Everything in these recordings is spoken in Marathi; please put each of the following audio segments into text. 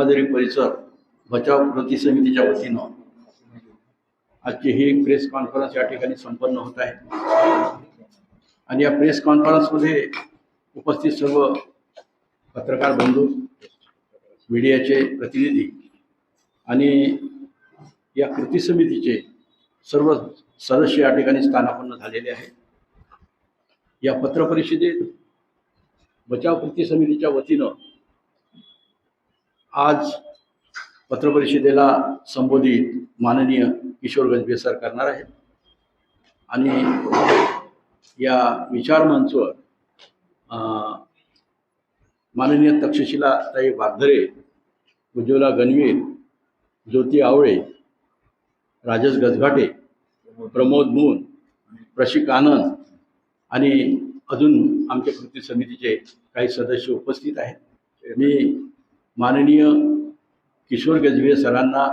अंबाझरी परिसर बचाव कृती समितीच्या वतीनं आजची ही प्रेस कॉन्फरन्स या ठिकाणी संपन्न होत आहे. आणि या प्रेस कॉन्फरन्समध्ये उपस्थित सर्व पत्रकार बंधू मीडियाचे प्रतिनिधी आणि या कृती समितीचे सर्व सदस्य या ठिकाणी स्थानापन्न झालेले आहेत. या पत्रपरिषदेत बचाव कृती समितीच्या वतीनं आज पत्रपरिषदेला संबोधित माननीय किशोर गजबे सर करणार आहेत आणि या विचारमंचवर माननीय तक्षशिला ताई वागधरे उज्ज्वला गणवीर ज्योती आवळे राजेश गजघाटे प्रमोद मून प्रशिक आनंद आणि अजून आमच्या कृती समितीचे काही सदस्य उपस्थित आहेत. मी माननीय किशोर गजबे सरांना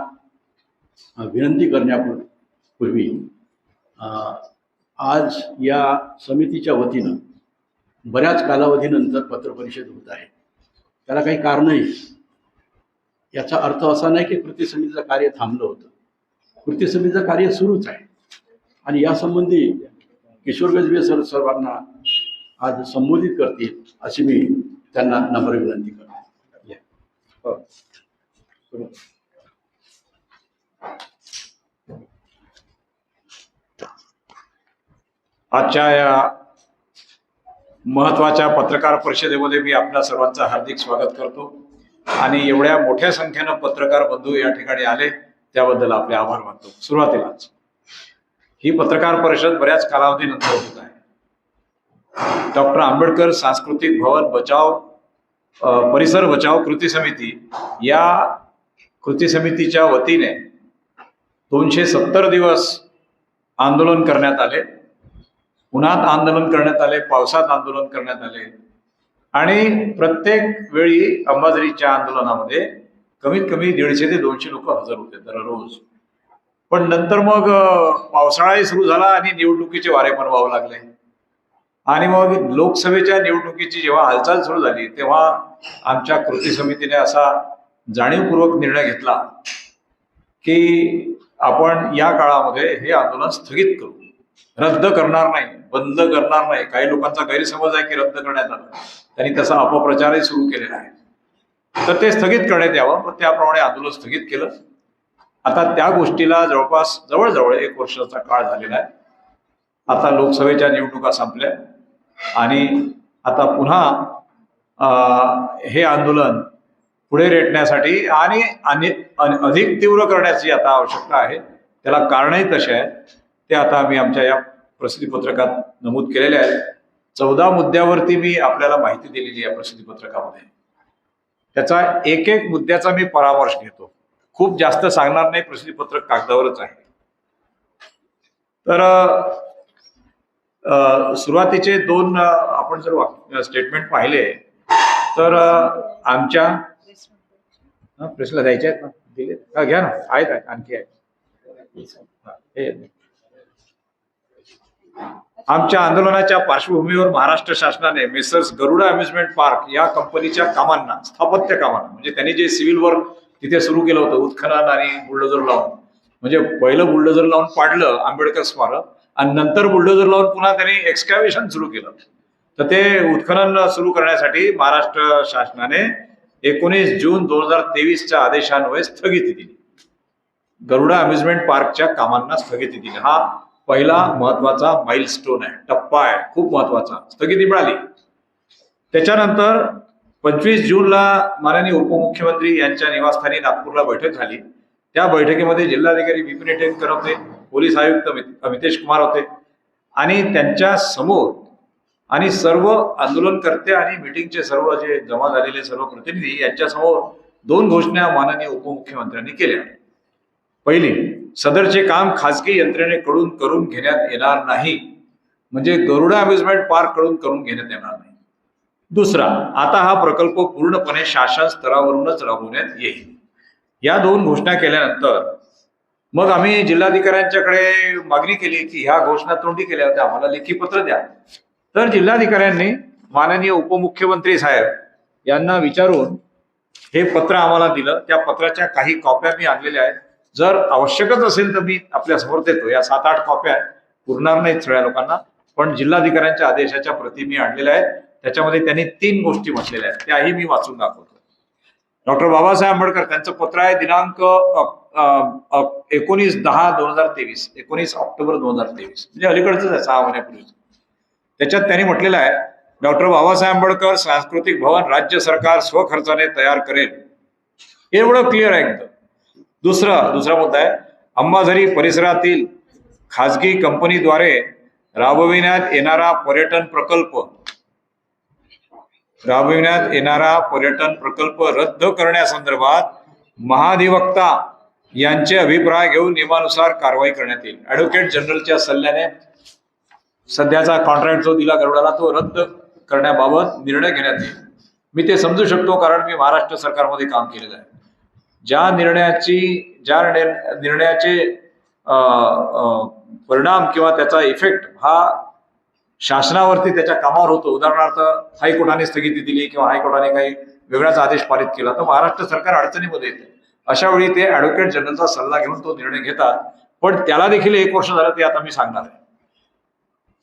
विनंती करण्यापूर्वी आज या समितीच्या वतीनं बऱ्याच कालावधीनंतर पत्रपरिषद होत आहे. त्याला काही कारणही. याचा अर्थ असा नाही की कृती समितीचं कार्य थांबलं होतं. कृती समितीचं कार्य सुरूच आहे. आणि यासंबंधी किशोर गजबे सर सर्वांना आज संबोधित करतील अशी मी त्यांना नम्र विनंती करतो. हो. आजच्या या महत्त्वाच्या पत्रकार परिषदेमध्ये मी आपल्या सर्वांचं हार्दिक स्वागत करतो. आणि एवढ्या मोठ्या संख्येनं पत्रकार बंधू या ठिकाणी आले त्याबद्दल आपले आभार मानतो. सुरुवातीलाच ही पत्रकार परिषद बऱ्याच कालावधीनंतर होत आहे. डॉक्टर आंबेडकर सांस्कृतिक भवन बचाव परिसर बचाव कृती समिती या कृती समितीच्या वतीने दोनशे सत्तर दिवस आंदोलन करण्यात आले. उन्हात आंदोलन करण्यात आले पावसात आंदोलन करण्यात आले. आणि प्रत्येक वेळी अंबाझरीच्या आंदोलनामध्ये कमीत कमी दीडशे ते दोनशे लोक हजर होते दररोज. पण नंतर मग पावसाळाही सुरू झाला आणि निवडणुकीचे वारे पण व्हावं लागले. आणि मग लोकसभेच्या निवडणुकीची जेव्हा हालचाल सुरू झाली तेव्हा आमच्या कृती समितीने असा जाणीवपूर्वक निर्णय घेतला की आपण या काळामध्ये हे आंदोलन स्थगित करू. रद्द करणार नाही बंद करणार नाही. काही लोकांचा गैरसमज आहे की रद्द करण्यात आला. त्यांनी तसा अपप्रचारही सुरू केलेला आहे. तर ते स्थगित करण्यात यावं पण त्याप्रमाणे आंदोलन स्थगित केलं. आता त्या गोष्टीला जवळपास जवळजवळ एक वर्षाचा काळ झालेला आहे. आता लोकसभेच्या निवडणुका संपल्या. आणि आता पुन्हा हे आंदोलन पुढे रेटण्यासाठी आणि अधिक तीव्र करण्याची आता आवश्यकता आहे. त्याला कारणही तसे आहेत. ते आता आम्ही आमच्या या प्रसिद्धीपत्रकात नमूद केलेले आहेत. चौदा मुद्द्यावरती मी आपल्याला माहिती दिलेली आहे प्रसिद्धी पत्रकामध्ये त्याचा एक एक मुद्द्याचा मी परामर्श घेतो. खूप जास्त सांगणार नाही प्रसिद्धीपत्रक कागदावरच आहे. तर सुरुवातीचे दोन आपण जर स्टेटमेंट पाहिले तर आमच्या हा, प्रेसला द्यायचे आहेत ना? दिले? घ्या ना. आहेत आहेत. आणखी आहेत. आमच्या आंदोलनाच्या पार्श्वभूमीवर महाराष्ट्र शासनाने मिसर्स गरुडा अम्युजमेंट पार्क या कंपनीच्या कामांना स्थापत्य कामांना म्हणजे त्यांनी जे सिव्हिल वर्क तिथे सुरू केलं होतं उत्खनन आणि बुलडोजर लावून म्हणजे पहिलं बुलडोजर लावून पाडलं आंबेडकर स्मारक आणि नंतर बुलडोजर लावून पुन्हा त्यांनी एक्सकॅव्हेशन सुरू केलं. तर ते उत्खनन सुरू करण्यासाठी महाराष्ट्र शासनाने एकोणीस जून दोन हजार तेवीसच्या आदेशान्वये स्थगिती दिली. गरुडा अम्युजमेंट पार्कच्या कामांना स्थगिती दिली. हा पहिला महत्त्वाचा माइलस्टोन आहे. टप्पा आहे. खूप महत्त्वाचा स्थगिती मिळाली. त्याच्यानंतर पंचवीस जूनला माननीय उपमुख्यमंत्री यांच्या निवासस्थानी नागपूरला बैठक झाली. त्या बैठकीमध्ये जिल्हाधिकारी विपिन ईटनकर होते. पोलीस आयुक्त अमितेश कुमार होते. आणि त्यांच्यासमोर आणि सर्व आंदोलनकर्ते आणि मिटिंगचे सर्व जे जमा झालेले सर्व प्रतिनिधी यांच्यासमोर दोन घोषणा माननीय उपमुख्यमंत्र्यांनी केल्या. पहिली सदरचे काम खासगी यंत्रणेकडून करून घेण्यात येणार नाही. म्हणजे गरुडा अम्युजमेंट पार्ककडून करून घेण्यात येणार नाही. दुसरा आता हा प्रकल्प पूर्णपणे शासन स्तरावरूनच राबवण्यात येईल. या दोन घोषणा केल्यानंतर मग आम्ही जिल्हाधिकाऱ्यांच्याकडे मागणी केली की ह्या घोषणा तोंडी केल्या होत्या. आम्हाला लेखी पत्र द्या. तर जिल्हाधिकाऱ्यांनी माननीय उपमुख्यमंत्री साहेब यांना विचारून हे पत्र आम्हाला दिलं. त्या पत्राच्या काही कॉप्या मी आणलेल्या आहेत. जर आवश्यकच असेल तर मी आपल्यासमोर देतो. या सात आठ कॉप्या आहेत पुरणार नाहीत सगळ्या लोकांना. पण जिल्हाधिकाऱ्यांच्या आदेशाच्या प्रती मी आणलेल्या आहेत. त्याच्यामध्ये त्यांनी तीन गोष्टी म्हटलेल्या आहेत. त्याही मी वाचून दाखवतो. डॉक्टर बाबासाहेब आंबेडकर त्यांचं पत्र आहे दिनांक एकोणीस दहा दोन हजार तेवीस एकोणीस ऑक्टोबर दोन हजार तेवीस म्हणजे अलीकडचंच आहे सहा महिन्यापूर्वी त्याच्यात त्यांनी म्हटलेलं आहे डॉक्टर बाबासाहेब आंबेडकर सांस्कृतिक भवन राज्य सरकार स्वखर्चाने तयार करेल. एवढं क्लिअर आहे एकदम. दुसरा दुसरा मुद्दा आहे अंबाझरी परिसरातील खाजगी कंपनीद्वारे राबविण्यात येणारा पर्यटन प्रकल्प. राबविण्यात येणारा पर्यटन प्रकल्प रद्द करण्यासंदर्भात महाधिवक्ता यांचे अभिप्राय घेऊन नियमानुसार कारवाई करण्यात येईल. ऍडव्होकेट जनरलच्या सल्ल्याने सध्याचा कॉन्ट्रॅक्ट जो दिला गरुडाला तो रद्द करण्याबाबत निर्णय घेण्यात येईल. मी ते समजू शकतो कारण मी महाराष्ट्र सरकारमध्ये काम केलेलं आहे. ज्या निर्णयाची ज्या निर्णयाचे परिणाम किंवा त्याचा इफेक्ट हा शासनावरती त्याच्या कामावर होतो. उदाहरणार्थ हायकोर्टाने स्थगिती दिली किंवा हायकोर्टाने काही वेगळाच आदेश पारित केला तर महाराष्ट्र सरकार अडचणीमध्ये येते. अशा वेळी ते ऍडव्होकेट जनरलचा सल्ला घेऊन तो निर्णय घेतात. पण त्याला देखील एक वर्ष झालं ते आता मी सांगणार आहे.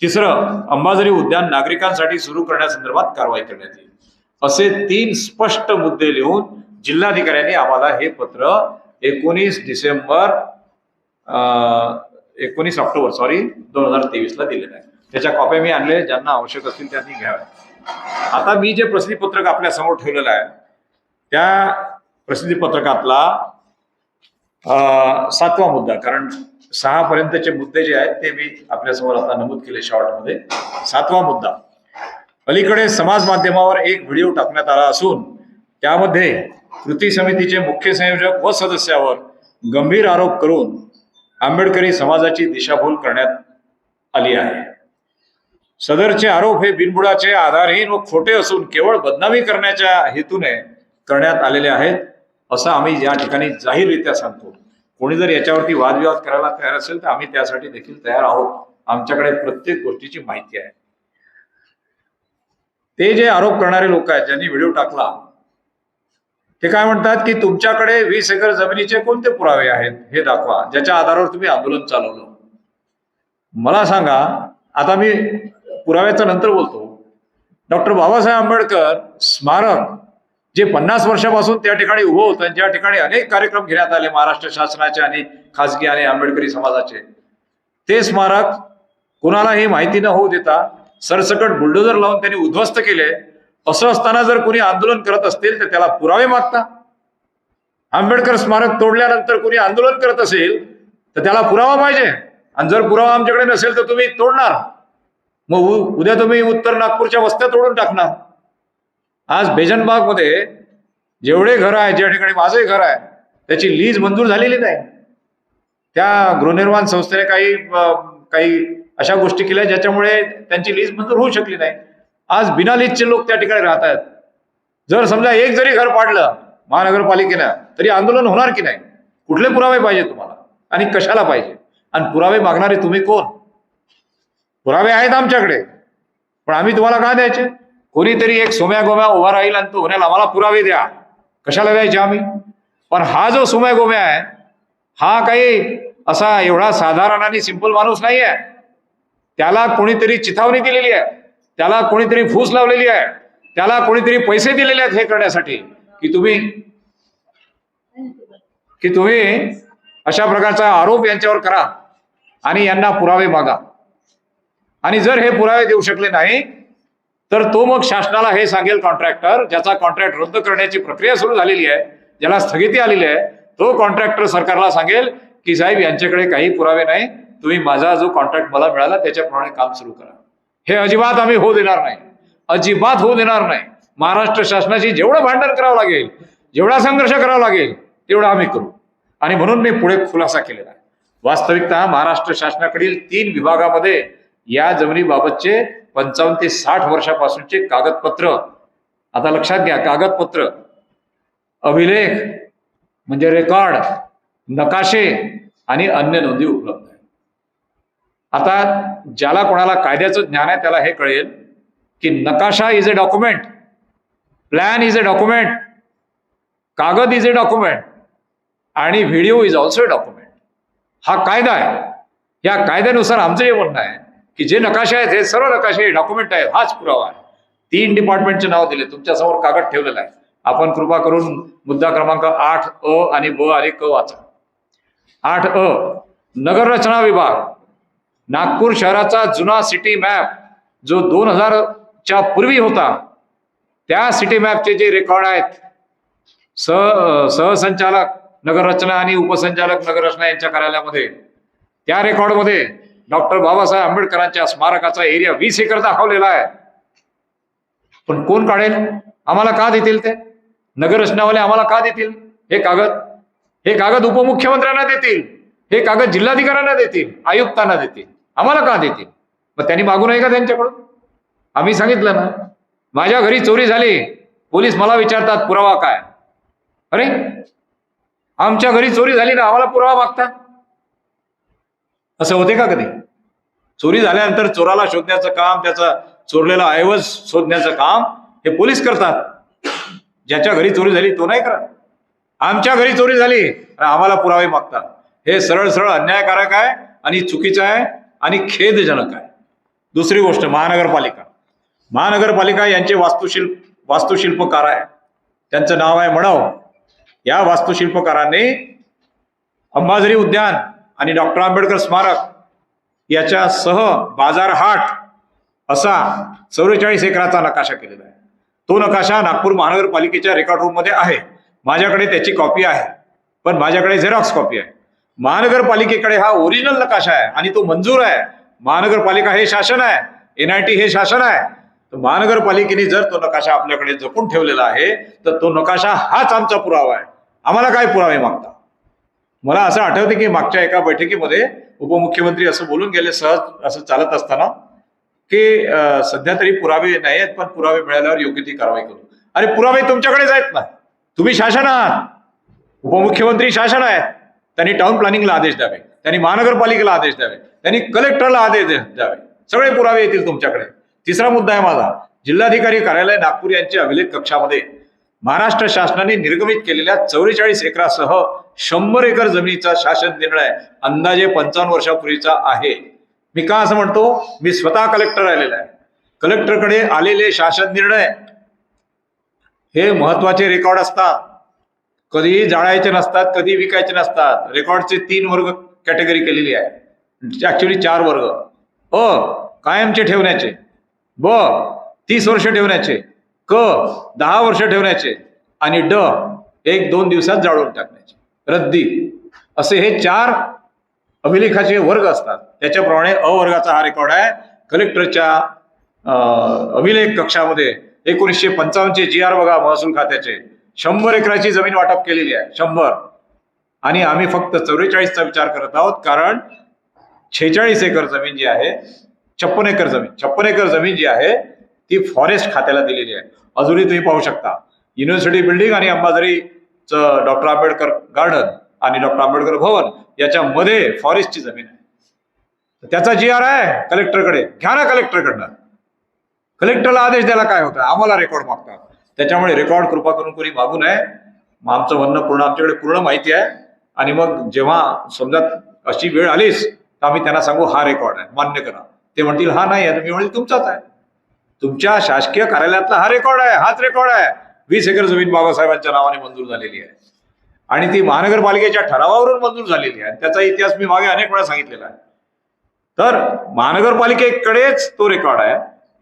तिसरं अंबाझरी उद्यान नागरिकांसाठी सुरू करण्यासंदर्भात कारवाई करण्यात येईल. असे तीन स्पष्ट मुद्दे लिहून जिल्हाधिकाऱ्यांनी आम्हाला हे पत्र एकोणीस डिसेंबर एकोणीस ऑक्टोबर सॉरी दोन हजार तेवीसला दिलेलं आहे. त्याच्या कॉप्या मी आणले ज्यांना आवश्यक असतील त्यांनी घ्याव्या आता मी जे प्रसिद्धीपत्रक आपल्यासमोर ठेवलेलं आहे त्या प्रसिद्धीपत्रकातला पत्रकातला सातवा मुद्दा. कारण सहा पर्यंतचे मुद्दे जे आहेत ते मी आपल्यासमोर आता नमूद केले शॉर्टमध्ये सातवा मुद्दा. अलीकडे समाज माध्यमावर एक व्हिडिओ टाकण्यात आला असून त्यामध्ये कृती समितीचे मुख्य संयोजक व सदस्यावर गंभीर आरोप करून आंबेडकरी समाजाची दिशाभूल करण्यात आली आहे. सदरचे आरोप हे बिनबुडाचे आधारहीन व खोटे असून केवळ बदनामी करण्याच्या हेतूने करण्यात आलेले आहेत. असं आम्ही या ठिकाणी जाहीररित्या सांगतो. कोणी जर याच्यावरती वादविवाद करायला तयार असेल तर आम्ही त्यासाठी देखील तयार आहोत. आमच्याकडे प्रत्येक गोष्टीची माहिती आहे. ते जे आरोप करणारे लोक आहेत ज्यांनी व्हिडिओ टाकला ते काय म्हणतात की तुमच्याकडे वीस एकर जमिनीचे कोणते पुरावे आहेत? हे दाखवा. ज्याच्या आधारावर तुम्ही आंदोलन चालवलं. मला सांगा आता मी पुराव्याचं नंतर बोलतो. डॉक्टर बाबासाहेब आंबेडकर स्मारक जे पन्नास वर्षापासून त्या ठिकाणी उभं होतं ज्या ठिकाणी अनेक कार्यक्रम घेण्यात आले महाराष्ट्र शासनाचे आणि खासगी आणि आंबेडकरी समाजाचे. ते स्मारक कुणालाही माहिती न होऊ देता सरसकट बुलडोजर लावून त्यांनी उद्ध्वस्त केले. असं असताना जर कोणी आंदोलन करत असतील तर त्याला पुरावे मागता. आंबेडकर स्मारक तोडल्यानंतर कोणी आंदोलन करत असेल तर त्याला पुरावा पाहिजे. आणि जर पुरावा आमच्याकडे नसेल तर तुम्ही तोडणार. मग उ- उद्या तुम्ही उत्तर नागपूरच्या वस्त्या तोडून टाकणार. आज बेजनबागमध्ये जेवढे घर आहे ज्या ठिकाणी माझंही घर आहे त्याची लीज मंजूर झालेली नाही. त्या गृहनिर्माण संस्थेने काही काही अशा गोष्टी केल्या ज्याच्यामुळे त्यांची लीज मंजूर होऊ शकली नाही. आज बिना लीजचे लोक त्या ठिकाणी राहत आहेत. जर समजा एक जरी घर पाडलं महानगरपालिकेनं तरी आंदोलन होणार की नाही? कुठले पुरावे पाहिजे तुम्हाला? आणि कशाला पाहिजे? आणि पुरावे मागणारे तुम्ही कोण? पुरावे आहेत आमच्याकडे. पण आम्ही तुम्हाला काय द्यायचे? कोणीतरी एक सोम्या गोम्या उभा राहील आणि तो म्हणाला आम्हाला पुरावे द्या. कशाला द्यायचे आम्ही? पण हा जो सोम्या गोम्या आहे हा काही असा एवढा साधारण आणि सिंपल माणूस नाही आहे. त्याला कोणीतरी चिथावणी दिलेली आहे त्याला कोणीतरी फूस लावलेली आहे त्याला कोणीतरी पैसे दिलेले आहेत हे करण्यासाठी. की तुम्ही की तुम्ही अशा प्रकारचा आरोप यांच्यावर करा आणि यांना पुरावे मागा. आणि जर हे पुरावे देऊ शकले नाही तर तो मग शासनाला हे सांगेल कॉन्ट्रॅक्टर ज्याचा कॉन्ट्रॅक्ट रद्द करण्याची प्रक्रिया सुरू झालेली आहे ज्याला स्थगिती आलेली आहे तो कॉन्ट्रॅक्टर सरकारला सांगेल की साहेब यांच्याकडे काही पुरावे नाही तुम्ही माझा जो कॉन्ट्रॅक्ट मला मिळाला त्याच्याप्रमाणे काम सुरू करा. हे अजिबात आम्ही होऊ देणार नाही. अजिबात होऊ देणार नाही. महाराष्ट्र शासनाशी जेवढं भांडण करावं लागेल जेवढा संघर्ष करावा लागेल तेवढा आम्ही करू. आणि म्हणून मी पुढे खुलासा केलेला आहे. वास्तविकता महाराष्ट्र शासनाकडील तीन विभागामध्ये या जमिनीबाबतचे पंचावन्न ते साठ वर्षापासूनचे कागदपत्र. आता लक्षात घ्या कागदपत्र. अभिलेख म्हणजे रेकॉर्ड नकाशे आणि अन्य नोंदी उपलब्ध आहेत. आता ज्याला कोणाला कायद्याचं ज्ञान आहे त्याला हे कळेल की नकाशा is a document plan is a document कागद इज अ डॉक्युमेंट आणि video is also a document हा कायदा आहे. या कायद्यानुसार आमचं हे म्हणणं आहे की जे नकाशे आहेत हे सर्व नकाशे डॉक्युमेंट आहेत हाच पुरावा आहे. तीन डिपार्टमेंटचे नाव दिले तुमच्यासमोर कागद ठेवलेला आहे. आपण कृपा करून मुद्दा क्रमांक आठ अ आणि ब आणि क वाचा. आठ अ नगर रचना विभाग नागपूर शहराचा जुना सिटी मॅप जो दोन हजारच्या पूर्वी होता त्या सिटी मॅपचे जे रेकॉर्ड आहेत सह सहसंचालक नगररचना आणि उपसंचालक नगररचना यांच्या कार्यालयामध्ये त्या रेकॉर्डमध्ये डॉक्टर बाबासाहेब आंबेडकरांच्या स्मारकाचा एरिया वीस एकर दाखवलेला आहे. पण कोण काढेल? आम्हाला का देतील ते? नगररचनावाले आम्हाला का देतील? हे कागद. हे कागद उपमुख्यमंत्र्यांना देतील. हे कागद जिल्हाधिकाऱ्यांना देतील. आयुक्तांना देतील. आम्हाला का देतील? मग त्यांनी मागू नये का त्यांच्याकडून? आम्ही सांगितलं ना. माझ्या घरी चोरी झाली. पोलीस मला विचारतात पुरावा काय? अरे? आमच्या घरी चोरी झाली ना आम्हाला पुरावा मागता? असं होते का कधी? चोरी झाल्यानंतर चोराला शोधण्याचं काम त्याचा चोरलेला ऐवज शोधण्याचं काम हे पोलीस करतात. ज्याच्या घरी चोरी झाली तो नाही करत. आमच्या घरी चोरी झाली आणि आम्हाला पुरावे मागतात. हे सरळ सरळ अन्यायकारक आहे आणि चुकीचं आहे आणि खेदजनक आहे. दुसरी गोष्ट महानगरपालिका. महानगरपालिका यांचे वास्तुशिल्प वास्तुशिल्पकार आहे. त्यांचं नाव आहे मडव या वास्तुशिल्पकारांनी अंबाझरी उद्यान आणि डॉक्टर आंबेडकर स्मारक याच्या सह बाजारहाट असा चौवेचाळीस एकराचा नकाशा केलेला आहे. तो नकाशा नागपूर महानगरपालिकेच्या रेकॉर्ड रूममध्ये आहे. माझ्याकडे त्याची कॉपी आहे. पण माझ्याकडे झेरॉक्स कॉपी आहे. महानगरपालिकेकडे हा ओरिजिनल नकाशा आहे आणि तो मंजूर आहे. महानगरपालिका हे शासन आहे. एन आय टी हे शासन आहे. तर महानगरपालिकेने जर तो नकाशा आपल्याकडे जपून ठेवलेला आहे तर तो नकाशा हाच आमचा पुरावा आहे. आम्हाला काय पुरावे मागता? मला असं आठवते की मागच्या एका बैठकीमध्ये उपमुख्यमंत्री असं बोलून गेले सहज असं चालत असताना की सध्या तरी पुरावे नाही आहेत पण पुरावे मिळाल्यावर योग्य ती कारवाई करू. अरे पुरावे तुमच्याकडेच आहेत ना. तुम्ही शासन आहात. उपमुख्यमंत्री शासन आहे त्यांनी टाउन प्लॅनिंगला आदेश द्यावे. त्यांनी महानगरपालिकेला आदेश द्यावे. त्यांनी कलेक्टरला आदेश द्यावे. सगळे पुरावे येतील तुमच्याकडे. तिसरा मुद्दा आहे माझा. जिल्हाधिकारी कार्यालय नागपूर यांच्या अभिलेख कक्षामध्ये. महाराष्ट्र शासनाने निर्गमित केलेल्या चौवेचाळीस एकरासह शंभर एकर जमिनीचा शासन निर्णय अंदाजे पंचावन्न वर्षापूर्वीचा आहे. मी का असं म्हणतो? मी स्वतः कलेक्टर आलेला आहे. कलेक्टरकडे आलेले शासन निर्णय हे महत्त्वाचे रेकॉर्ड असतात. कधीही जाळायचे नसतात कधी विकायचे नसतात. रेकॉर्डचे तीन वर्ग कॅटेगरी केलेली आहे. ऍक्च्युली चार वर्ग. अ कायमचे ठेवण्याचे. ब तीस वर्ष ठेवण्याचे. क दहा वर्ष ठेवण्याचे आणि ड एक दोन दिवसात जाळून टाकण्याचे. रद्दी. असे हे चार अभिलेखाचे वर्ग असतात. त्याच्याप्रमाणे अवर्गाचा हा रेकॉर्ड आहे. कलेक्टरच्या अभिलेख कक्षामध्ये एकोणीसशे पंचावन्नचे जी आर बघा महसूल खात्याचे. शंभर एकराची जमीन वाटप केलेली आहे. शंभर. आणि आम्ही फक्त चौवेचाळीसचा विचार करत आहोत कारण छेचाळीस एकर जमीन जी आहे छप्पन एकर जमीन छप्पन एकर जमीन जी आहे ती फॉरेस्ट खात्याला दिलेली आहे. अजूनही तुम्ही पाहू शकता. युनिव्हर्सिटी बिल्डिंग आणि अंबाझरीचं डॉक्टर आंबेडकर गार्डन आणि डॉक्टर आंबेडकर भवन याच्यामध्ये फॉरेस्टची जमीन आहे. त्याचा जी आर आहे कलेक्टरकडे घ्या ना कलेक्टरकडनं कलेक्टरला आदेश द्यायला काय होतं? आम्हाला रेकॉर्ड मागतात. त्याच्यामुळे रेकॉर्ड कृपा करून कोणी मागू नये. मग आमचं म्हणणं पूर्ण आमच्याकडे पूर्ण माहिती आहे. आणि मग जेव्हा समजा अशी वेळ आलीच तर आम्ही त्यांना सांगू हा रेकॉर्ड आहे. मान्य करा. ते म्हणतील हा नाही आहे. मी म्हणेल तुमचाच आहे. तुमच्या शासकीय कार्यालयातला हा रेकॉर्ड आहे हाच रेकॉर्ड आहे. वीस एकर जमीन बाबासाहेबांच्या नावाने मंजूर झालेली आहे. आणि ती महानगरपालिकेच्या ठरावावरून मंजूर झालेली आहे. त्याचा इतिहास मी मागे अनेक वेळा सांगितलेला आहे. तर महानगरपालिकेकडेच तो रेकॉर्ड आहे.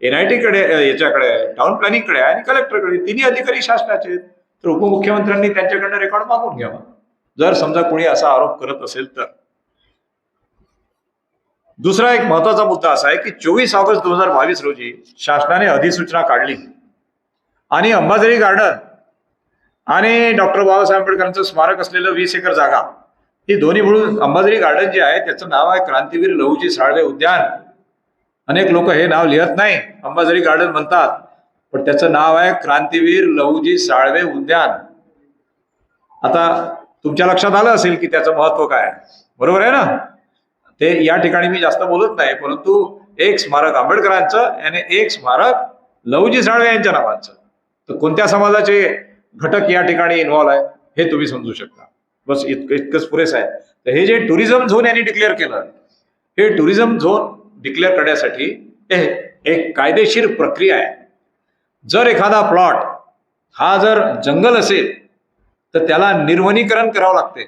एनआयटी कडे याच्याकडे टाउन प्लॅनिंगकडे आहे आणि कलेक्टरकडे तिन्ही अधिकारी शासनाचे आहेत. तर उपमुख्यमंत्र्यांनी त्यांच्याकडनं रेकॉर्ड मागून घ्यावा. जर समजा कोणी असा आरोप करत असेल तर. दुसरा एक महत्त्वाचा मुद्दा असा आहे की चोवीस ऑगस्ट दोन हजार बावीस रोजी शासनाने अधिसूचना काढली. आणि अंबाझरी गार्डन आणि डॉक्टर बाबासाहेब आंबेडकरांचं स्मारक असलेलं वीस एकर जागा ही दोन्ही मिळून अंबाझरी गार्डन जे आहे त्याचं नाव आहे क्रांतीवीर लहूजी साळवे उद्यान. अनेक लोक हे नाव लिहत नाही अंबाझरी गार्डन म्हणतात पण त्याचं नाव आहे क्रांतीवीर लहूजी साळवे उद्यान. आता तुमच्या लक्षात आलं असेल की त्याचं महत्त्व काय बरोबर आहे ना? ते या ठिकाणी मी जास्त बोलत नाही परंतु एक स्मारक आंबेडकरांचं आणि एक स्मारक लवजी साळवे यांच्या नावाचं. तर कोणत्या समाजाचे घटक या ठिकाणी इन्व्हॉल्व आहे हे तुम्ही समजू शकता. बस इतकं इतकंच पुरेसं आहे. तर हे जे टुरिझम झोन यांनी डिक्लेअर केलं हे टुरिझम झोन डिक्लेअर करण्यासाठी एक कायदेशीर प्रक्रिया आहे. जर एखादा प्लॉट हा जर जंगल असेल तर त्याला निर्वनीकरण करावं लागते.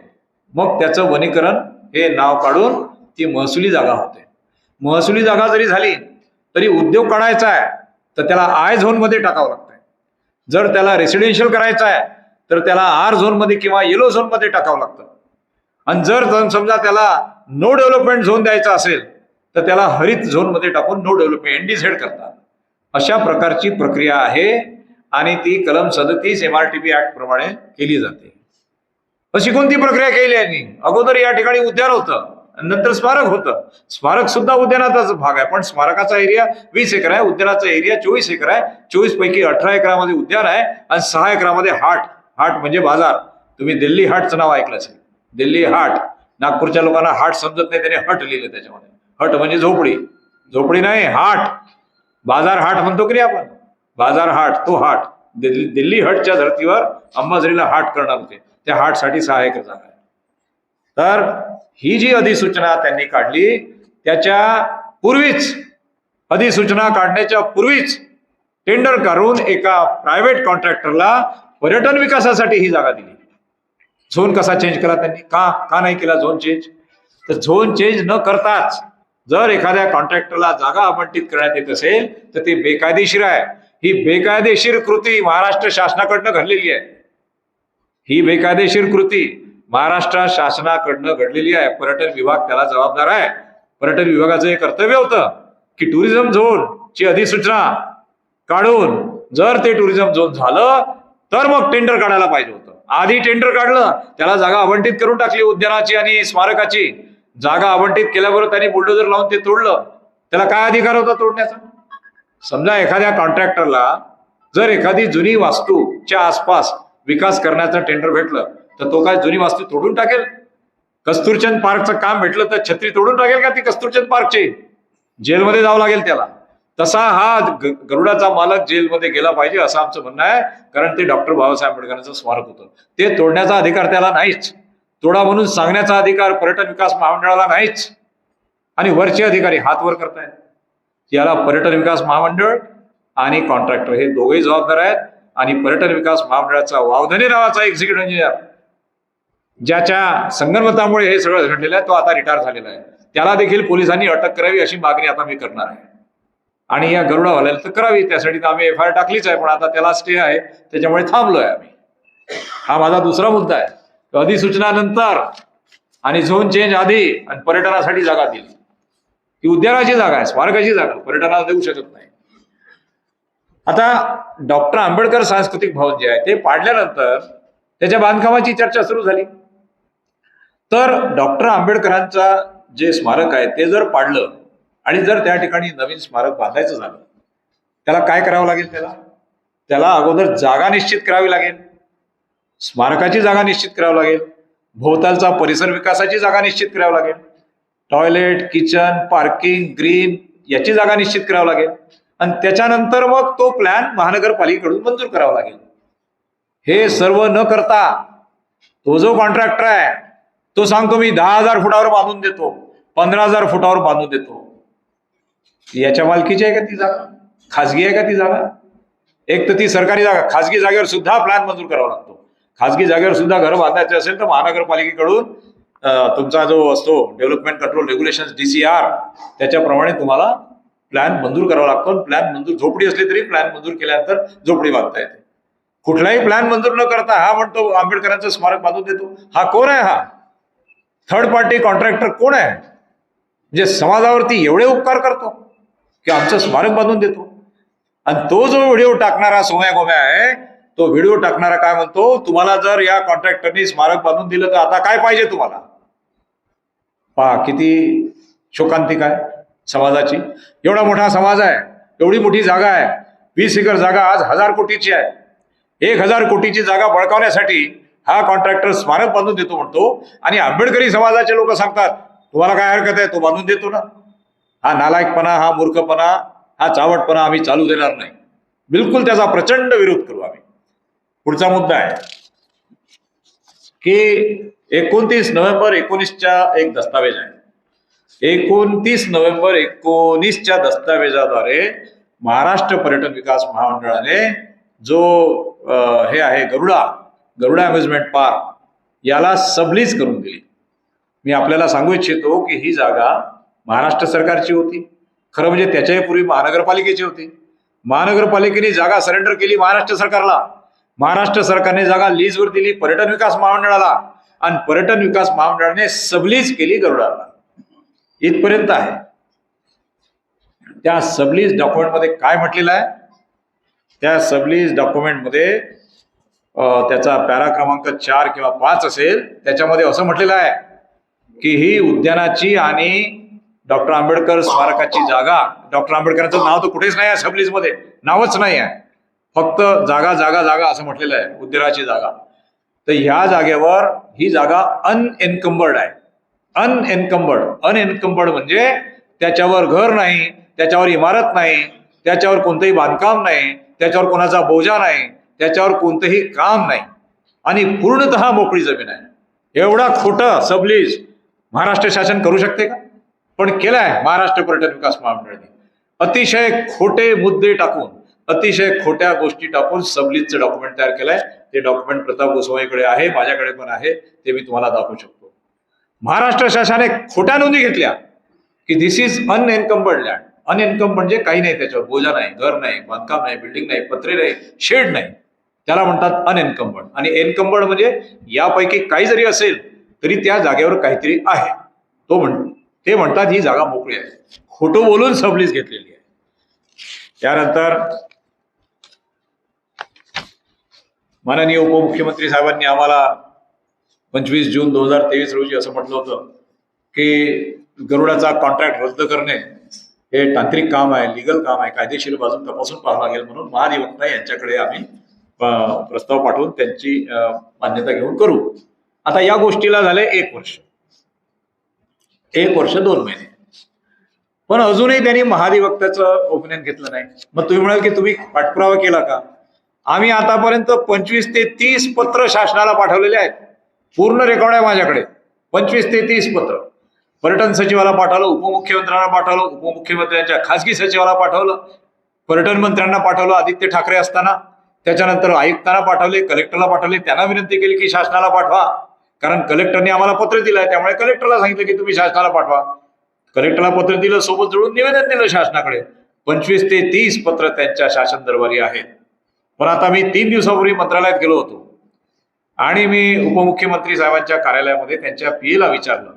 मग त्याचं वनीकरण हे नाव काढून ती महसुली जागा होते. महसुली जागा जरी झाली तरी उद्योग काढायचा आहे तर त्याला आय झोनमध्ये टाकावं लागतंय. जर त्याला रेसिडेन्शियल करायचं आहे तर त्याला आर झोनमध्ये किंवा येलो झोनमध्ये टाकावं लागतं. आणि जर समजा त्याला नो डेव्हलपमेंट झोन द्यायचा असेल तर त्याला हरित झोनमध्ये टाकून नो डेव्हलपमेंट एनडीझेड करतात. अशा प्रकारची प्रक्रिया आहे आणि ती कलम सदतीस M R T P act प्रमाणे केली जाते. अशी कोणती प्रक्रिया केली यांनी? अगोदर या ठिकाणी उद्यान होतं. नंतर स्मारक होतं. स्मारक सुद्धा उद्यानाचाच भाग आहे. पण स्मारकाचा एरिया वीस एकर आहे. उद्यानाचा एरिया चोवीस एकर आहे. चोवीस पैकी अठरा एकरामध्ये उद्यान आहे आणि सहा एकरामध्ये हाट. हाट म्हणजे बाजार. तुम्ही दिल्ली हाटचं नाव ऐकलं असेल. दिल्ली हाट. नागपूरच्या लोकांना हाट समजत नाही त्याने हट लिहिलं त्याच्यामध्ये. हट म्हणजे झोपडी. झोपडी नाही हाट. बाजार हाट म्हणतो की नाही आपण? बाजार हाट तो हाट. दिल्ली दिल्ली हटच्या धर्तीवर अंबाझरीला हाट करणार होते. त्या हाटसाठी सहा एकर जागा आहे. तर ही जी अधिसूचना त्यांनी काढली त्याच्या पूर्वीच अधिसूचना काढण्याच्या पूर्वीच टेंडर करून एका प्रायव्हेट कॉन्ट्रॅक्टरला पर्यटन विकासासाठी ही जागा दिली. झोन कसा चेंज केला त्यांनी? का का नाही केला झोन चेंज तर झोन चेंज न करताच जर एखाद्या कॉन्ट्रॅक्टरला जागा आवंटित करण्यात येत असेल तर ती बेकायदेशीर आहे. ही बेकायदेशीर कृती महाराष्ट्र शासनाकडनं घडलेली आहे. ही बेकायदेशीर कृती महाराष्ट्र शासनाकडनं घडलेली आहे. पर्यटन विभाग त्याला जबाबदार आहे. पर्यटन विभागाचं हे कर्तव्य होतं की टुरिझम झोन ची अधिसूचना काढून जर ते टुरिझम झोन झालं तर मग टेंडर काढायला पाहिजे होतं. आधी टेंडर काढलं त्याला जागा आवंटित करून टाकली उद्यानाची आणि स्मारकाची. जागा आवंटित केल्याबरोबर त्यांनी बुलडोजर लावून ते तोडलं. त्याला काय अधिकार होता तोडण्याचा? समजा एखाद्या कॉन्ट्रॅक्टरला जर एखादी जुनी वास्तूच्या आसपास विकास करण्याचं टेंडर भेटलं तर तो काय जुनी वास्तू तोडून टाकेल? कस्तुरचंद पार्कचं काम भेटलं तर छत्री तोडून टाकेल का ती कस्तुरचंद पार्कची? जेलमध्ये जावं लागेल त्याला. तसा हा गरुडाचा मालक जेलमध्ये गेला पाहिजे असं आमचं म्हणणं आहे. कारण ते डॉक्टर बाबासाहेब आंबेडकरांचं स्मारक होतं. ते तोडण्याचा अधिकार त्याला नाहीच. तोडा म्हणून सांगण्याचा अधिकार पर्यटन विकास महामंडळाला नाहीच. आणि वरचे अधिकारी हात वर करतायत. याला पर्यटन विकास महामंडळ आणि कॉन्ट्रॅक्टर हे दोघेही जबाबदार आहेत. आणि पर्यटन विकास महामंडळाचा वावधने नावाचा एक्झिक्युटिव्ह इंजिनियर ज्याच्या संगणमतामुळे हे सगळं घडलेलं आहे तो आता रिटायर झालेला आहे. त्याला देखील पोलिसांनी अटक करावी अशी मागणी आता मी करणार आहे. आणि या गरुडावाल्याला तर करावी त्यासाठी तर आम्ही एफ आय आर टाकलीच आहे पण आता त्याला स्टे आहे त्याच्यामुळे थांबलोय आम्ही. हा माझा दुसरा मुद्दा आहे. तो अधिसूचनानंतर आणि झोन चेंज आधी आणि पर्यटनासाठी जागा दिली. ही उद्यानाची जागा आहे स्मारकाची जागा पर्यटनाला देऊ शकत नाही. आता डॉक्टर आंबेडकर सांस्कृतिक भवन जे आहे ते पाडल्यानंतर त्याच्या बांधकामाची चर्चा सुरू झाली. तर डॉक्टर आंबेडकरांचा जे स्मारक आहे ते जर पाडलं आणि जर त्या ठिकाणी नवीन स्मारक बांधायचं झालं त्याला काय करावं लागेल त्याला? त्याला अगोदर जागा निश्चित करावी लागेल. स्मारकाची जागा निश्चित करावी लागेल. भोवतालचा परिसर विकासाची जागा निश्चित करावी लागेल. टॉयलेट किचन पार्किंग ग्रीन याची जागा निश्चित करावी लागेल. आणि त्याच्यानंतर मग तो प्लॅन महानगरपालिकेकडून मंजूर करावा लागेल. हे सर्व न करता तो जो कॉन्ट्रॅक्टर आहे तो सांगतो मी दहा हजार फुटावर बांधून देतो पंधरा हजार फुटावर बांधून देतो. याच्या मालकीची आहे का ती जागा? खाजगी आहे का ती जागा? एक तर ती सरकारी जागा खाजगी जागेवर सुद्धा प्लॅन मंजूर करावा लागतो. खाजगी जागेवर सुद्धा घर बांधायचे असेल तर महानगरपालिकेकडून तुमचा जो असतो डेव्हलपमेंट कंट्रोल रेग्युलेशन डीसीआर त्याच्याप्रमाणे तुम्हाला प्लॅन मंजूर करावा लागतो. प्लॅन मंजूर झोपडी असली तरी प्लॅन मंजूर केल्यानंतर झोपडी बांधता येते. कुठलाही प्लॅन मंजूर न करता हा म्हणतो आंबेडकरांचं स्मारक बांधून देतो. हा कोण आहे हा? थर्ड पार्टी कॉन्ट्रॅक्टर कोण आहे? जे समाजावरती एवढे उपकार करतो की आमचं स्मारक बांधून देतो. आणि तो जो व्हिडिओ टाकणारा सोम्या गोम्या आहे तो व्हिडिओ टाकणारा काय म्हणतो तुम्हाला जर या कॉन्ट्रॅक्टरनी स्मारक बांधून दिलं तर आता काय पाहिजे तुम्हाला? पहा किती शोकांतिक आहे समाजाची. एवढा मोठा समाज आहे एवढी मोठी जागा आहे. वीस एकर जागा आज हजार कोटीची आहे. एक हजार कोटीची जागा बळकावण्यासाठी हा कॉन्ट्रॅक्टर स्मारक बांधून देतो म्हणतो. आणि आंबेडकरी समाजाचे लोक सांगतात तुम्हाला काय हरकत आहे? तो बांधून देतो ना. हा नालायकपणा हा मूर्खपणा हा चावटपणा आम्ही चालू देणार नाही. बिलकुल त्याचा प्रचंड विरोध करू आम्ही. पुढचा मुद्दा आहे की एकोणतीस नोव्हेंबर एकोणीसच्या एक दस्तावेज आहे. एकोणतीस नोव्हेंबर एकोणीसच्या दस्तावेजाद्वारे महाराष्ट्र पर्यटन विकास महामंडळाने जो हे आहे गरुडा गरुडा अम्युजमेंट पार्क याला सबलीज करून दिली. मी आपल्याला सांगू इच्छितो की ही जागा महाराष्ट्र सरकारची होती. खरं म्हणजे त्याच्याही पूर्वी महानगरपालिकेची होती. महानगरपालिकेने जागा सरेंडर केली महाराष्ट्र सरकारला. महाराष्ट्र सरकारने जागा लीजवर दिली पर्यटन विकास महामंडळाला. आणि पर्यटन विकास महामंडळाने सबलीज केली गरुडाला. इथपर्यंत आहे. त्या सबलीज डॉक्युमेंटमध्ये काय म्हटलेलं आहे? त्या सबलीज डॉक्युमेंटमध्ये त्याचा पॅरा क्रमांक चार किंवा पाच असेल त्याच्यामध्ये असं म्हटलेलं आहे की ही उद्यानाची आणि डॉक्टर आंबेडकर स्मारकाची जागा डॉक्टर आंबेडकरांचं नाव तर कुठेच नाही आहे सबलीजमध्ये नावच नाही आहे. फक्त जागा जागा जागा असं म्हटलेलं आहे उद्यानाची जागा. तर ह्या जागेवर ही जागा अनएन्कम्बर्ड आहे. अनएन्कम्बर्ड अनएन्कम्बर्ड म्हणजे त्याच्यावर घर नाही त्याच्यावर इमारत नाही त्याच्यावर कोणतंही बांधकाम नाही त्याच्यावर कोणाचा बोजा नाही त्याच्यावर कोणतंही काम नाही. आणि पूर्णतः मोकळी जमीन आहे. एवढा खोटं सबलीज महाराष्ट्र शासन करू शकते का? पण केलाय महाराष्ट्र पर्यटन विकास महामंडळाने. अतिशय खोटे मुद्दे टाकून अतिशय खोट्या गोष्टी टाकून सबलीजचं डॉक्युमेंट तयार केलंय. ते डॉक्युमेंट प्रताप गोस्वामीकडे आहे माझ्याकडे पण आहे ते मी तुम्हाला दाखवू शकतो. महाराष्ट्र शासनाने खोट्या नोंदी घेतल्या की दिस इज अनएन्कम्बर्ड लँड अनएन्कम म्हणजे काही नाही त्याच्यावर. बोजा नाही घर नाही बांधकाम नाही बिल्डिंग नाही पत्रे नाही शेड नाही. त्याला म्हणतात अनएन्कम्बर्ड आणि एन्कम्बर्ड म्हणजे यापैकी काही जरी असेल तरी त्या जागेवर काहीतरी आहे. तो म्हण ते म्हणतात ही जागा मोकळी आहे. खोटं बोलून सबलीज घेतलेली आहे. त्यानंतर माननीय उपमुख्यमंत्री साहेबांनी आम्हाला पंचवीस जून दोन हजार तेवीस रोजी असं म्हटलं होतं की गरुडाचा कॉन्ट्रॅक्ट रद्द करणे हे तांत्रिक काम आहे लिगल काम आहे कायदेशीर बाजू तपासून पाहावं लागेल म्हणून महाधिवक्ता यांच्याकडे आम्ही प्रस्ताव पाठवून त्यांची मान्यता घेऊन करू. आता या गोष्टीला झाले एक वर्ष. एक वर्ष दोन महिने. पण अजूनही त्यांनी महाधिवक्त्याचं ओपिनियन घेतलं नाही. मग तुम्ही म्हणाल की तुम्ही पाठपुरावा केला का? आम्ही आतापर्यंत पंचवीस ते तीस पत्र शासनाला पाठवलेले आहेत. पूर्ण रेकॉर्ड आहे माझ्याकडे. पंचवीस ते तीस पत्र. पर्यटन सचिवाला पाठवलं उपमुख्यमंत्र्यांना पाठवलं उपमुख्यमंत्र्यांच्या खासगी सचिवाला पाठवलं पर्यटन मंत्र्यांना पाठवलं आदित्य ठाकरे असताना. त्याच्यानंतर आयुक्तांना पाठवले कलेक्टरला पाठवले त्यांना विनंती केली की शासनाला पाठवा. कारण कलेक्टरने आम्हाला पत्र दिलंय त्यामुळे कलेक्टरला सांगितलं की तुम्ही शासनाला पाठवा. कलेक्टरला पत्र दिलं सोबत जुळून निवेदन दिलं शासनाकडे. पंचवीस ते तीस पत्र त्यांच्या शासन दरबारी आहेत. पण आता मी तीन दिवसापूर्वी मंत्रालयात गेलो होतो. आणि मी उपमुख्यमंत्री साहेबांच्या कार्यालयामध्ये त्यांच्या पीएला विचारलं.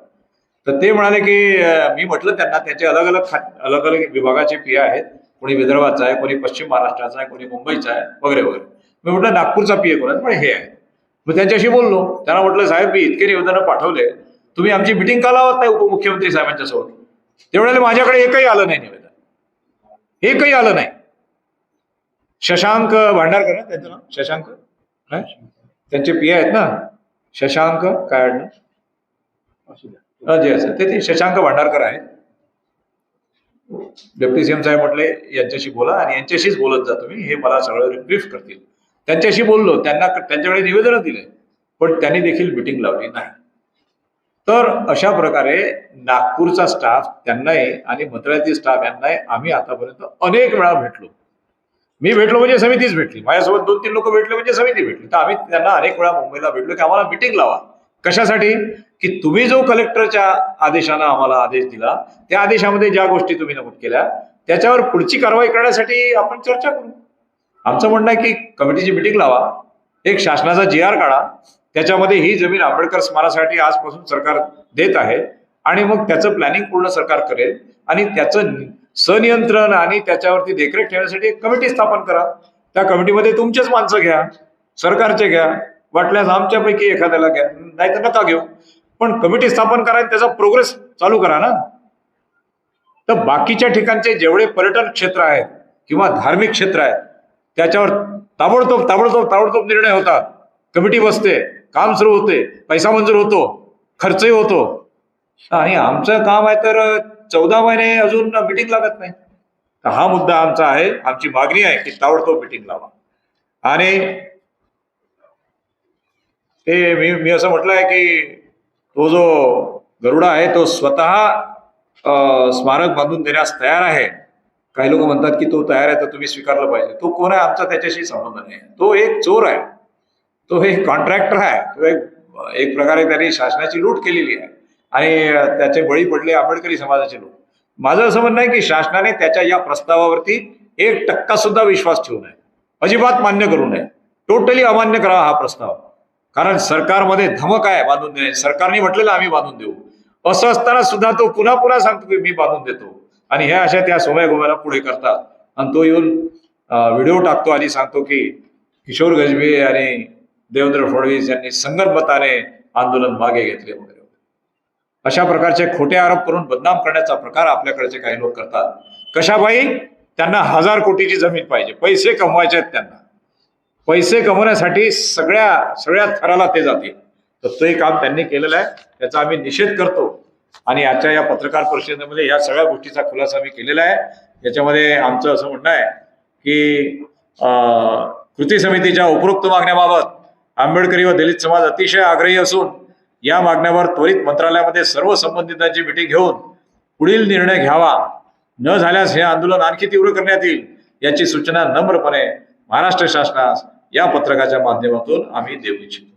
तर ते म्हणाले की मी म्हटलं त्यांना त्यांचे अलग अलग खा अलग अलग विभागाचे पी आहेत. कोणी विदर्भाचा आहे कोणी पश्चिम महाराष्ट्राचा आहे कोणी मुंबईचा आहे वगैरे वगैरे मी म्हटलं नागपूरचा पी ए कोण पण हे आहे. मग त्यांच्याशी बोललो. त्यांना म्हटलं साहेब मी इतके निवेदनं पाठवले. तुम्ही आमची मिटिंग का लावत नाही उपमुख्यमंत्री साहेबांच्या सोबत ते माझ्याकडे एकही आलं नाही निवेदन. एकही आलं नाही. शशांक भांडारकर ना त्यांचं नाव? शशांक? त्यांचे पी आहेत ना? शशांक काय आडनाव? जे असं. ते ते शशांक भांडारकर आहेत. डेप्टी सीएम साहेब म्हटले यांच्याशी बोला आणि यांच्याशीच बोलत जा तुम्ही. हे मला सगळं ब्रीफ करतील. त्यांच्याशी बोललो. त्यांना त्यांच्याकडे निवेदन दिले. पण त्यांनी देखील मिटिंग लावली नाही. तर अशा प्रकारे नागपूरचा स्टाफ त्यांनाही आणि मंत्रालयातील स्टाफ यांनाही आम्ही आतापर्यंत अनेक वेळा भेटलो. मी भेटलो म्हणजे समितीच भेटली. माझ्यासोबत दोन तीन लोक भेटले म्हणजे समिती भेटली. तर आम्ही त्यांना अनेक वेळा मुंबईला भेटलो की आम्हाला मिटिंग लावा. कशासाठी? की तुम्ही जो कलेक्टरच्या आदेशानं आम्हाला आदेश दिला त्या आदेशामध्ये ज्या गोष्टी तुम्ही नमूद केल्या त्याच्यावर पुढची कारवाई करण्यासाठी आपण चर्चा करू. आमचं म्हणणं आहे की कमिटीची मिटिंग लावा एक शासनाचा जी आर काढा त्याच्यामध्ये ही जमीन आंबेडकर स्मारासाठी आजपासून सरकार देत आहे आणि मग त्याचं प्लॅनिंग पूर्ण सरकार करेल आणि त्याचं सनियंत्रण आणि त्याच्यावरती देखरेख ठेवण्यासाठी एक कमिटी स्थापन करा. त्या कमिटीमध्ये तुमचेच माणसं घ्या सरकारचे घ्या वाटल्यास आमच्यापैकी एखाद्याला घ्या. नाही तर नका घेऊ. पण कमिटी स्थापन करा आणि त्याचा प्रोग्रेस चालू करा ना. तर बाकीच्या ठिकाणचे जेवढे पर्यटन क्षेत्र आहेत किंवा धार्मिक क्षेत्र आहेत त्याच्यावर ताबडतोब ताबडतोब ताबडतोब निर्णय होता. कमिटी बसते काम सुरू होते पैसा मंजूर होतो खर्चही होतो. आणि आमचं काम आहे तर चौदा महिने अजून मिटिंग लागत नाही. तर हा मुद्दा आमचा आहे आमची मागणी आहे की ताबडतोब मिटिंग लावा. आणि ते मी मी असं म्हटलं आहे की तो जो गरुडा आहे तो स्वतः अं, स्मारक बांधून देण्यास तयार आहे. काही लोक म्हणतात की तो तयार आहे तर तुम्ही स्वीकारलं पाहिजे. तो कोण आहे आमचा त्याच्याशी संबंध नाही तो एक चोर आहे. तो एक कॉन्ट्रॅक्टर आहे. तो एक एक प्रकारे त्यांनी शासनाची लूट केलेली आहे. आणि त्याचे बळी पडले आंबेडकरी समाजाचे लोक. माझं असं म्हणणं आहे की शासनाने त्याच्या या प्रस्तावावरती एक टक्का सुद्धा विश्वास ठेवू नये. अजिबात मान्य करू नये. टोटली अमान्य करावा हा प्रस्ताव. कारण सरकारमध्ये धमक आहे बांधून देणे. सरकारने म्हटलेलं आम्ही बांधून देऊ. असं असताना सुद्धा तो पुन्हा पुन्हा सांगतो की मी बांधून देतो. आणि ह्या अशा त्या सोम्या गोम्याला पुढे करतात. आणि तो येऊन व्हिडिओ टाकतो आणि सांगतो की किशोर गजबे आणि देवेंद्र फडणवीस यांनी संगनमताने आंदोलन मागे घेतले वगैरे. अशा प्रकारचे खोटे आरोप करून बदनाम करण्याचा प्रकार आपल्याकडचे काही लोक करतात. कशाबाई? त्यांना हजार कोटीची जमीन पाहिजे. पैसे कमवायचे आहेत त्यांना. पैसे कमवण्यासाठी सगळ्या सगळ्या थराला ते जातील. तर ते काम त्यांनी केलेलं आहे त्याचा आम्ही निषेध करतो. आणि आजच्या या पत्रकार परिषदेमध्ये या सगळ्या गोष्टीचा खुलासा मी केलेला आहे. याच्यामध्ये आमचं असं म्हणणं आहे की अं, कृती समितीच्या उपरोक्त मागण्याबाबत आंबेडकरी व दलित समाज अतिशय आग्रही असून या मागण्यावर त्वरित मंत्रालयामध्ये सर्व संबंधितांची मिटिंग घेऊन पुढील निर्णय घ्यावा. न झाल्यास हे आंदोलन आणखी तीव्र करण्यात येईल याची सूचना नम्रपणे महाराष्ट्र शासनास या पत्रकाच्या माध्यमातून आम्ही देऊ इच्छितो.